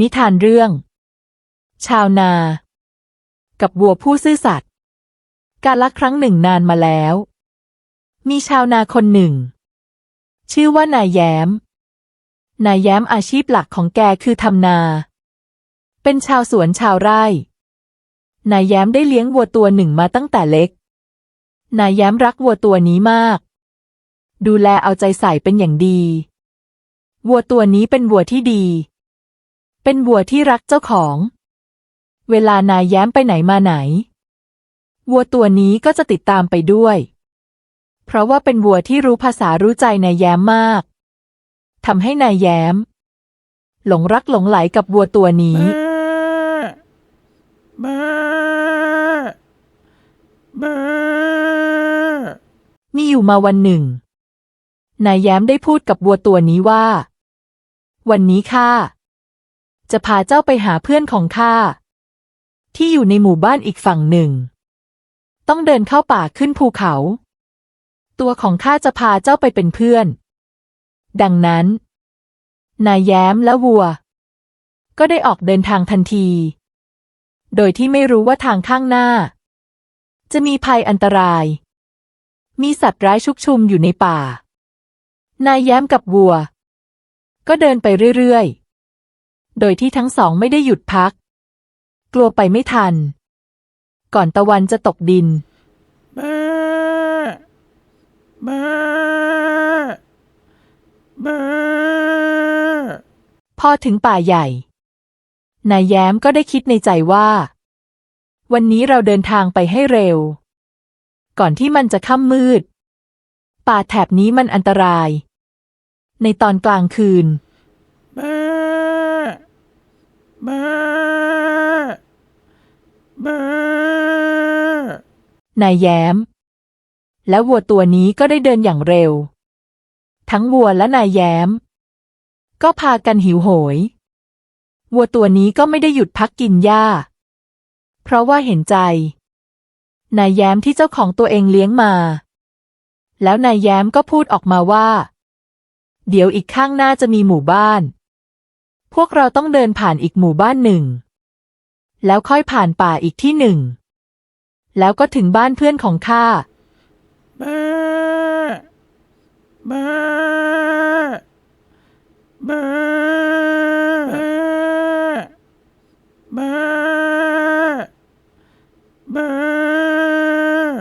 นิทานเรื่อง ชาวนา กับวัวผู้ซื่อสัตย์การลครั้งหนึ่งนานมาแล้ว มีชาวนาคนหนึ่ง ชื่อว่านายแย้ม นายแย้มอาชีพหลักของแกคือทำนา เป็นชาวสวนชาวไร่ นายแย้มได้เลี้ยงวัวตัวหนึ่งมาตั้งแต่เล็ก นายแย้มรักวัวตัวนี้มาก ดูแลเอาใจใส่เป็นอย่างดี วัวตัวนี้เป็นวัวที่ดี เป็นวัวที่รักเจ้าของ เวลานายแย้มไปไหนมาไหน วัวตัวนี้ก็จะติดตามไปด้วย เพราะว่าเป็นวัวที่รู้ภาษารู้ใจนายแย้มมากทำให้นายแย้ม หลงรักหลงไหลกับวัวตัวนี้บบมีอยู่มาวันหนึ่ง นายแย้มได้พูดกับวัวตัวนี้ว่า วันนี้ข้า จะพาเจ้าไปหาเพื่อนของข้าที่อยู่ในหมู่บ้านอีกฝั่งหนึ่ง ต้องเดินเข้าป่าขึ้นภูเขา ตัวของข้าจะพาเจ้าไปเป็นเพื่อน ดังนั้น นายแย้มและวัว ก็ได้ออกเดินทางทันที โดยที่ไม่รู้ว่าทางข้างหน้า จะมีภัยอันตราย มีสัตว์ร้ายชุกชุมอยู่ในป่า นายแย้มกับวัว ก็เดินไปเรื่อยๆ โดยที่ทั้งสองไม่ได้หยุดพัก กลัวไปไม่ทัน ก่อนตะวันจะตกดิน บ้อเบ้อเบ้อพอถึงป่าใหญ่ นายแย้มก็ได้คิดในใจว่า วันนี้เราเดินทางไปให้เร็ว ก่อนที่มันจะค่ำมืด ป่าแถบนี้มันอันตราย ในตอนกลางคืน เบ้อเบ้อนายแย้ม และวัวตัวนี้ก็ได้เดินอย่างเร็ว ทั้งวัวและนายแย้ม ก็พากันหิวโหย วัวตัวนี้ก็ไม่ได้หยุดพักกินหญ้า เพราะว่าเห็นใจ นายแย้มที่เจ้าของตัวเองเลี้ยงมา แล้วนายแย้มก็พูดออกมาว่า เดี๋ยวอีกข้างหน้าจะมีหมู่บ้าน พวกเราต้องเดินผ่านอีกหมู่บ้านหนึ่ง แล้วค่อยผ่านป่าอีกที่หนึ่ง แล้วก็ถึงบ้านเพื่อนของข้าเบ้อเบ้อเบ้อเบ้อเบ้อ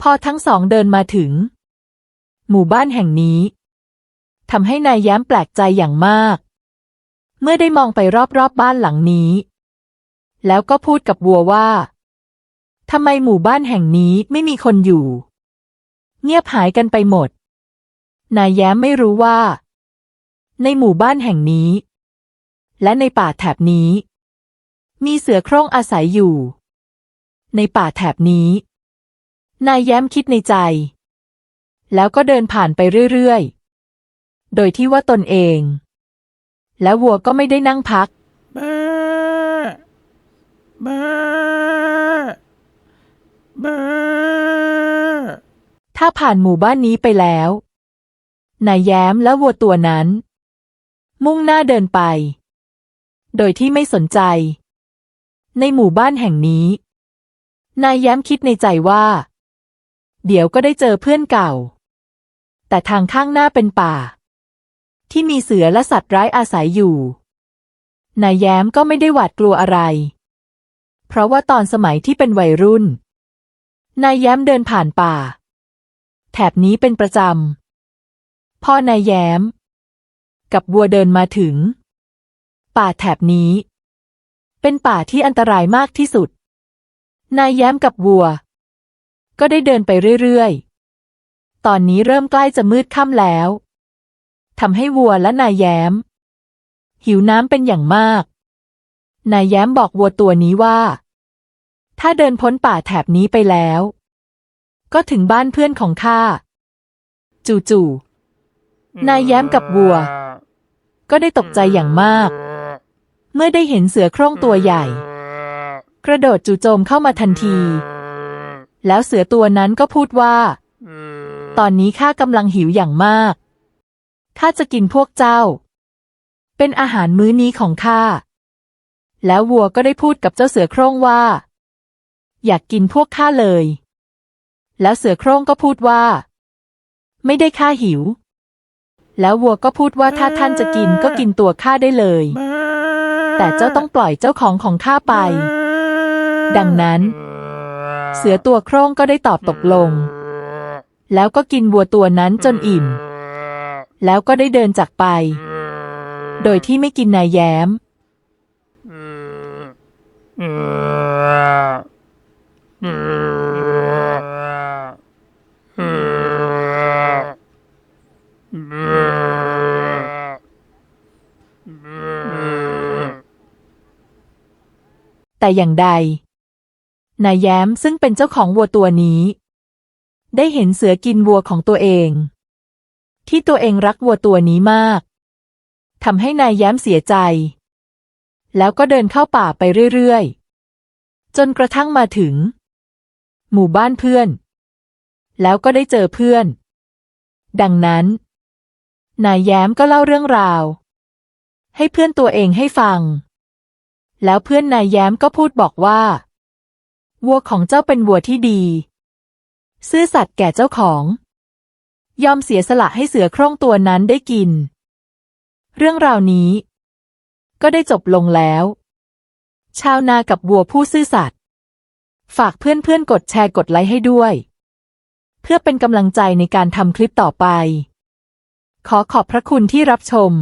พอทั้งสองเดินมาถึง หมู่บ้านแห่งนี้ทำให้นายแย้มแปลกใจอย่างมาก เมื่อได้มองไปรอบๆบบ้านหลังนี้ แล้วก็พูดกับวัวว่าทำไมหมู่บ้านแห่งนี้ไม่มีคนอยู่ เงียบหายกันไปหมด นายแย้มไม่รู้ว่า ในหมู่บ้านแห่งนี้ และในป่าแถบนี้ มีเสือโคร่งอาศัยอยู่ ในป่าแถบนี้ นายแย้มคิดในใจ แล้วก็เดินผ่านไปเรื่อยๆ โดยที่ว่าตนเอง และวัวก็ไม่ได้นั่งพักเบ้อเบ้อเบ้อถ้าผ่านหมู่บ้านนี้ไปแล้ว นายแย้มและวัวตัวนั้น มุ่งหน้าเดินไป โดยที่ไม่สนใจ ในหมู่บ้านแห่งนี้ นายแย้มคิดในใจว่า เดี๋ยวก็ได้เจอเพื่อนเก่า แต่ทางข้างหน้าเป็นป่า ที่มีเสือและสัตว์ร้ายอาศัยอยู่ นายแย้มก็ไม่ได้หวาดกลัวอะไร เพราะว่าตอนสมัยที่เป็นวัยรุ่น นายแย้มเดินผ่านป่า แถบนี้เป็นประจำ พ่อนายแย้ม กับวัวเดินมาถึง ป่าแถบนี้ เป็นป่าที่อันตรายมากที่สุด นายแย้มกับวัว ก็ได้เดินไปเรื่อยๆ ตอนนี้เริ่มใกล้จะมืดค่ำแล้ว ทำให้วัวและนายแย้ม หิวน้ำเป็นอย่างมาก นายแย้มบอกวัวตัวนี้ว่า ถ้าเดินพ้นป่าแถบนี้ไปแล้ว ก็ถึงบ้านเพื่อนของข้า จู่ๆนายแย้มกับวัว ก็ได้ตกใจอย่างมาก เมื่อได้เห็นเสือโคร่งตัวใหญ่ กระโดดจู่โจมเข้ามาทันที แล้วเสือตัวนั้นก็พูดว่า ตอนนี้ข้ากำลังหิวอย่างมาก ข้าจะกินพวกเจ้า เป็นอาหารมื้อนี้ของข้า แล้ววัวก็ได้พูดกับเจ้าเสือโคร่งว่า อยากกินพวกข้าเลย แล้วเสือโคร่งก็พูดว่า ไม่ได้ข้าหิว แล้ววัวก็พูดว่าถ้าท่านจะกินก็กินตัวข้าได้เลย แต่เจ้าต้องปล่อยเจ้าของของข้าไป ดังนั้น เสือตัวโคร่งก็ได้ตอบตกลง แล้วก็กินวัวตัวนั้นจนอิ่ม แล้วก็ได้เดินจากไป โดยที่ไม่กินนายแย้ม แต่อย่างใด นายแย้มซึ่งเป็นเจ้าของวัวตัวนี้ ได้เห็นเสือกินวัวของตัวเอง ที่ตัวเองรักวัวตัวนี้มากทำให้นายแย้มเสียใจ แล้วก็เดินเข้าป่าไปเรื่อยๆ จนกระทั่งมาถึง หมู่บ้านเพื่อน แล้วก็ได้เจอเพื่อน ดังนั้น นายแย้มก็เล่าเรื่องราว ให้เพื่อนตัวเองให้ฟัง แล้วเพื่อนนายแย้มก็พูดบอกว่า วัวของเจ้าเป็นวัวที่ดี ซื่อสัตย์แก่เจ้าของ ยอมเสียสละให้เสือโคร่งตัวนั้นได้กิน เรื่องราวนี้ ก็ได้จบลงแล้ว ชาวนากับวัวผู้ซื่อสัตย์ฝากเพื่อนๆกดแชร์กดไลค์ให้ด้วย เพื่อเป็นกำลังใจในการทำคลิปต่อไป ขอขอบพระคุณที่รับชม